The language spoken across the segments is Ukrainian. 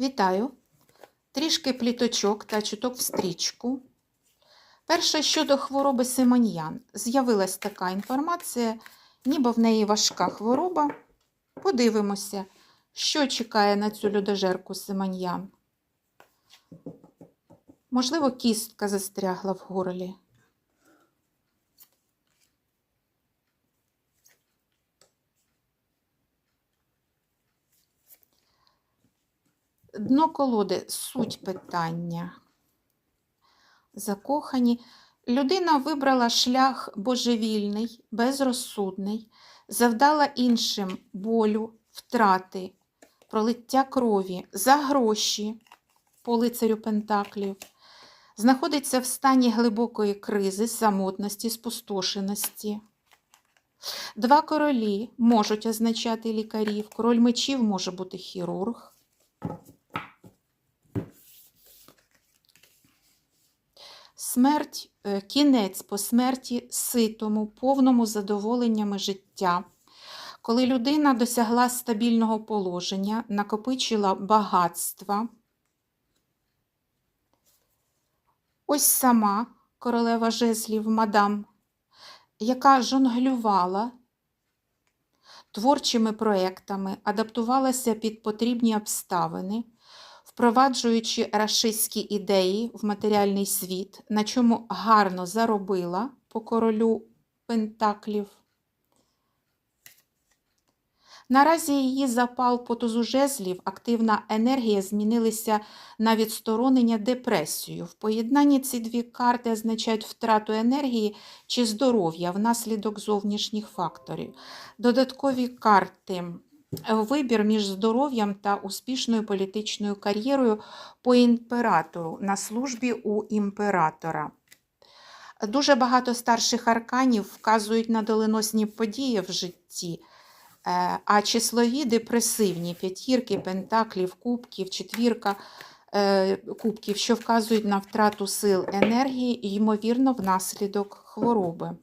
Вітаю! Трішки пліточок та чуток в стрічку. Перше щодо хвороби Симоньян. З'явилась така інформація, ніби в неї важка хвороба. Подивимося, що чекає на цю людожерку Симоньян. Можливо, кістка застрягла в горлі. Дно колоди суть питання. Закохані. Людина вибрала шлях божевільний, безрозсудний, завдала іншим болю, втрати, пролиття крові за гроші по лицарю Пентаклів, знаходиться в стані глибокої кризи, самотності, спустошеності. Два королі можуть означати лікарів, король мечів може бути хірург. Смерть, е, кінець по смерті ситому, повному задоволеннями життя. Коли людина досягла стабільного положення, накопичила багатства. Ось сама королева жезлів, мадам, яка жонглювала творчими проектами, адаптувалася під потрібні обставини, впроваджуючи рашистські ідеї в матеріальний світ, на чому гарно заробила по королю Пентаклів. Наразі її запал по тузу жезлів, активна енергія змінилися на відсторонення депресію. В поєднанні ці дві карти означають втрату енергії чи здоров'я внаслідок зовнішніх факторів. Додаткові карти вибір між здоров'ям та успішною політичною кар'єрою по імператору на службі у імператора. Дуже багато старших арканів вказують на доленосні події в житті, е, а числові депресивні п'ятірки, пентаклів, кубків, четвірка е, кубків, що вказують на втрату сил енергії, ймовірно, внаслідок хвороби.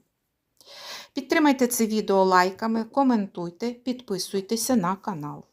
Підтримайте це відео лайками, коментуйте, підписуйтеся на канал.